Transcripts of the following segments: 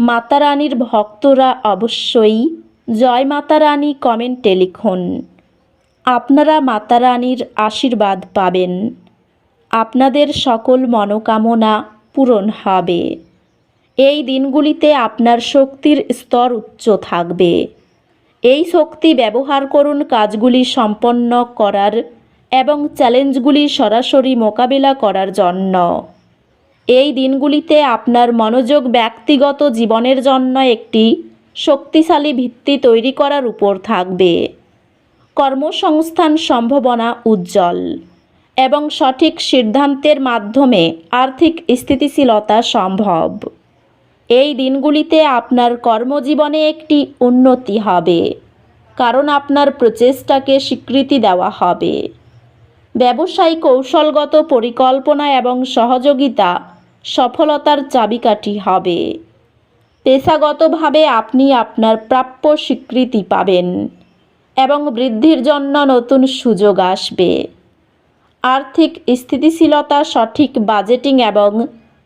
মাতা রানীর ভক্তরা অবশ্যই জয় মাতা রানী কমেন্টে লিখুন। আপনারা মাতা রানীর আশীর্বাদ পাবেন। আপনাদের সকল মনোকামনা পূরণ হবে। এই দিনগুলিতে আপনার শক্তির স্তর উচ্চ থাকবে। এই শক্তি ব্যবহার করুন কাজগুলি সম্পন্ন করার এবং চ্যালেঞ্জগুলি সরাসরি মোকাবিলা করার জন্য। এই দিনগুলিতে আপনার মনোযোগ ব্যক্তিগত জীবনের জন্য একটি শক্তিশালী ভিত্তি তৈরি করার উপর থাকবে। কর্মসংস্থান সম্ভাবনা উজ্জ্বল এবং সঠিক সিদ্ধান্তের মাধ্যমে আর্থিক স্থিতিশীলতা সম্ভব। এই দিনগুলিতে আপনার কর্মজীবনে একটি উন্নতি হবে, কারণ আপনার প্রচেষ্টাকে স্বীকৃতি দেওয়া হবে। ব্যবসায়ী কৌশলগত পরিকল্পনা এবং সহযোগিতা সফলতার চাবিকাঠি হবে। পেশাগতভাবে আপনি আপনার প্রাপ্য স্বীকৃতি পাবেন এবং বৃদ্ধির জন্য নতুন সুযোগ আসবে। আর্থিক স্থিতিশীলতা সঠিক বাজেটিং এবং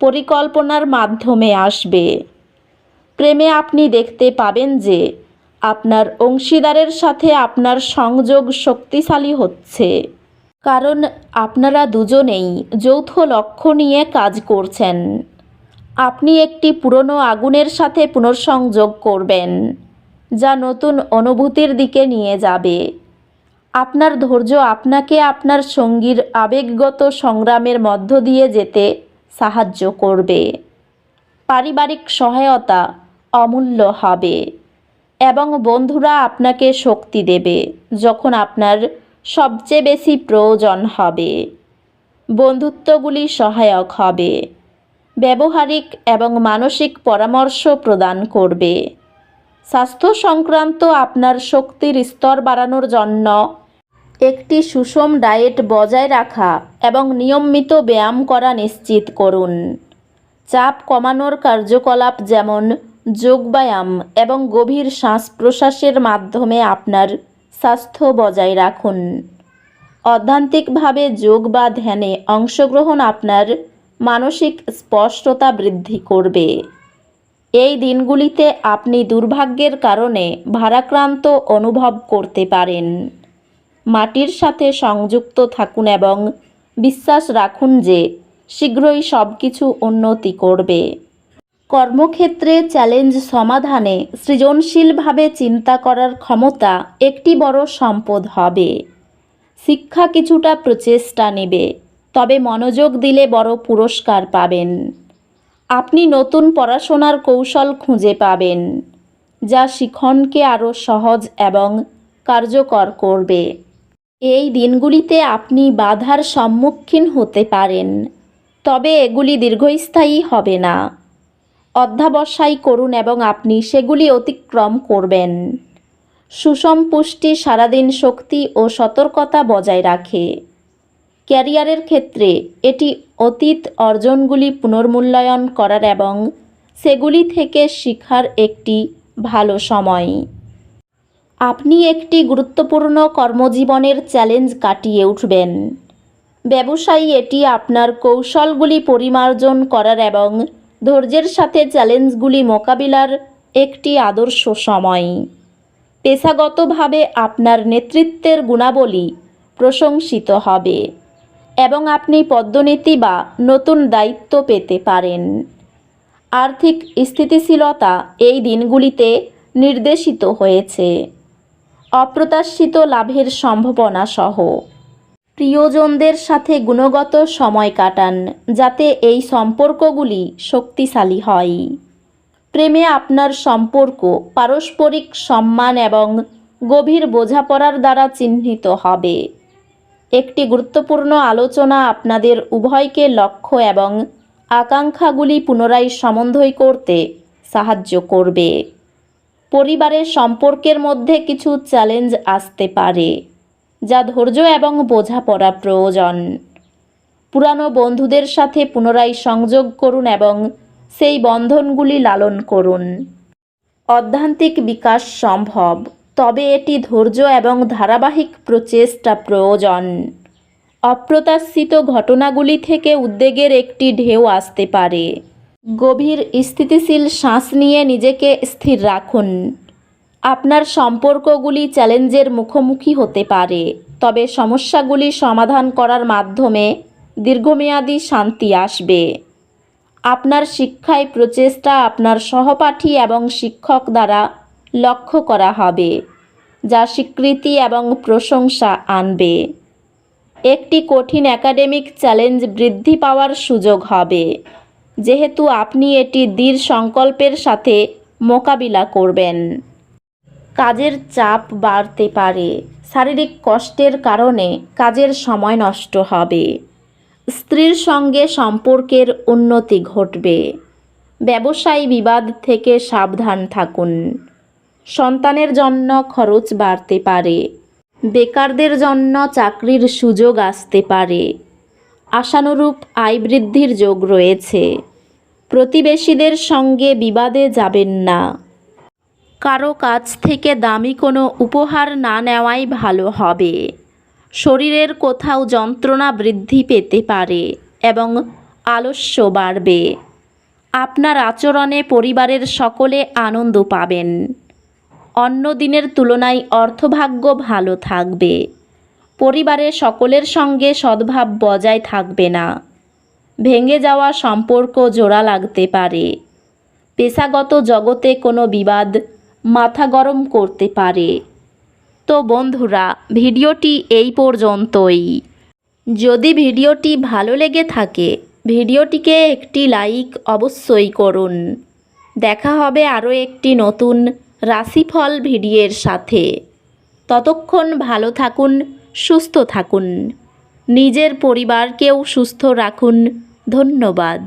পরিকল্পনার মাধ্যমে আসবে। প্রেমে আপনি দেখতে পাবেন যে আপনার অংশীদারের সাথে আপনার সংযোগ শক্তিশালী হচ্ছে। কারণ আপনারা দুজনেই যৌথ লক্ষ্য নিয়ে কাজ করছেন। আপনি একটি পুরনো আগুনের সাথে পুনর্সংযোগ করবেন, যা নতুন অনুভূতির দিকে নিয়ে যাবে। আপনার ধৈর্য আপনাকে আপনার সঙ্গীর আবেগগত সংগ্রামের মধ্য দিয়ে যেতে সাহায্য করবে। পারিবারিক সহায়তা অমূল্য হবে এবং বন্ধুরা আপনাকে শক্তি দেবে যখন আপনার সবচেয়ে বেশি প্রয়োজন হবে। বন্ধুত্বগুলি সহায়ক হবে। ব্যবহারিক এবং মানসিক পরামর্শ প্রদান করবে। স্বাস্থ্য সংক্রান্ত আপনার শক্তির স্তর বাড়ানোর জন্য একটি সুষম ডায়েট বজায় রাখা এবং নিয়মিত ব্যায়াম করা নিশ্চিত করুন। চাপ কমানোর কার্যকলাপ যেমন যোগব্যায়াম এবং গভীর শ্বাস প্রশ্বাসের মাধ্যমে আপনার স্বাস্থ্য বজায় রাখুন। অধ্যান্তিকভাবে যোগ বা ধ্যানে অংশগ্রহণ আপনার মানসিক স্পষ্টতা বৃদ্ধি করবে। এই দিনগুলিতে আপনি দুর্ভাগ্যের কারণে ভারাক্রান্ত অনুভব করতে পারেন। মাটির সাথে সংযুক্ত থাকুন এবং বিশ্বাস রাখুন যে শীঘ্রই সব কিছু উন্নতি করবে। কর্মক্ষেত্রে চ্যালেঞ্জ সমাধানে সৃজনশীলভাবে চিন্তা করার ক্ষমতা একটি বড় সম্পদ হবে। শিক্ষা কিছুটা প্রচেষ্টা নেবে, তবে মনোযোগ দিলে বড় পুরস্কার পাবেন। আপনি নতুন পড়াশোনার কৌশল খুঁজে পাবেন, যা শিখনকে আরও সহজ এবং কার্যকর করবে। এই দিনগুলিতে আপনি বাধার সম্মুখীন হতে পারেন, তবে এগুলি দীর্ঘস্থায়ী হবে না। অধ্যাবসায় করুন এবং আপনি সেগুলি অতিক্রম করবেন। সুষম পুষ্টি, সারাদিন শক্তি ও সতর্কতা বজায় রাখে। ক্যারিয়ারের ক্ষেত্রে এটি অতীত অর্জনগুলি পুনর্মূল্যায়ন করার এবং সেগুলি থেকে শিখার একটি ভালো সময়। আপনি একটি গুরুত্বপূর্ণ কর্মজীবনের চ্যালেঞ্জ কাটিয়ে উঠবেন। ব্যবসায়ী এটি আপনার কৌশলগুলি পরিমার্জন করার এবং ধৈর্যের সাথে চ্যালেঞ্জগুলি মোকাবিলার একটি আদর্শ সময়। পেশাগতভাবে আপনার নেতৃত্বের গুণাবলী প্রশংসিত হবে এবং আপনি পদ্মনীতি বা নতুন দায়িত্ব পেতে পারেন। আর্থিক স্থিতিশীলতা এই দিনগুলিতে নির্দেশিত হয়েছে। অপ্রত্যাশিত লাভের সম্ভাবনা সহ প্রিয়জনদের সাথে গুণগত সময় কাটান, যাতে এই সম্পর্কগুলি শক্তিশালী হয়। প্রেমে আপনার সম্পর্ক পারস্পরিক সম্মান এবং গভীর বোঝাপড়ার দ্বারা চিহ্নিত হবে। একটি গুরুত্বপূর্ণ আলোচনা আপনাদের উভয়কে লক্ষ্য এবং আকাঙ্ক্ষাগুলি পুনরায় সমন্বয় করতে সাহায্য করবে। পরিবারের সম্পর্কের মধ্যে কিছু চ্যালেঞ্জ আসতে পারে। যা ধৈর্য এবং বোঝাপড়া প্রয়োজন। পুরানো বন্ধুদের সাথে পুনরায় সংযোগ করুন এবং সেই বন্ধনগুলি লালন করুন। অধ্যান্তিক বিকাশ সম্ভব, তবে এটি ধৈর্য এবং ধারাবাহিক প্রচেষ্টা প্রয়োজন। অপ্রত্যাশিত ঘটনাগুলি থেকে উদ্বেগের একটি ঢেউ আসতে পারে। গভীর স্থিতিশীল শ্বাস নিয়ে নিজেকে স্থির রাখুন। আপনার সম্পর্কগুলি চ্যালেঞ্জের মুখোমুখি হতে পারে, তবে সমস্যাগুলি সমাধান করার মাধ্যমে দীর্ঘমেয়াদী শান্তি আসবে। আপনার শিক্ষায় প্রচেষ্টা আপনার সহপাঠী এবং শিক্ষক দ্বারা লক্ষ্য করা হবে, যা স্বীকৃতি এবং প্রশংসা আনবে। একটি কঠিন একাডেমিক চ্যালেঞ্জ বৃদ্ধি পাওয়ার সুযোগ হবে, যেহেতু আপনি এটি দৃঢ় সংকল্পের সাথে মোকাবিলা করবেন। কাজের চাপ বাড়তে পারে। শারীরিক কষ্টের কারণে কাজের সময় নষ্ট হবে। স্ত্রীর সঙ্গে সম্পর্কের উন্নতি ঘটবে। ব্যবসায়ী বিবাদ থেকে সাবধান থাকুন। সন্তানের জন্য খরচ বাড়তে পারে। বেকারদের জন্য চাকরির সুযোগ আসতে পারে। আশানুরূপ আয় বৃদ্ধির যোগ রয়েছে। প্রতিবেশীদের সঙ্গে বিবাদে যাবেন না। কারও কাছ থেকে দামি কোনো উপহার না নেওয়াই ভালো হবে। শরীরের কোথাও যন্ত্রণা বৃদ্ধি পেতে পারে এবং আলস্য বাড়বে। আপনার আচরণে পরিবারের সকলে আনন্দ পাবেন। অন্য দিনের তুলনায় অর্থভাগ্য ভালো থাকবে। পরিবারের সকলের সঙ্গে সদ্ভাব বজায় থাকবে না। ভেঙে যাওয়া সম্পর্ক জোড়া লাগতে পারে। পেশাগত জগতে কোনো বিবাদ মাথা গরম করতে পারে। তো বন্ধুরা, ভিডিওটি এই পর্যন্তই। যদি ভিডিওটি ভালো লেগে থাকে, ভিডিওটিকে একটি লাইক অবশ্যই করুন। দেখা হবে আরও একটি নতুন রাশিফল ভিডিওর সাথে। ততক্ষণ ভালো থাকুন, সুস্থ থাকুন। নিজের পরিবারকেও সুস্থ রাখুন। ধন্যবাদ।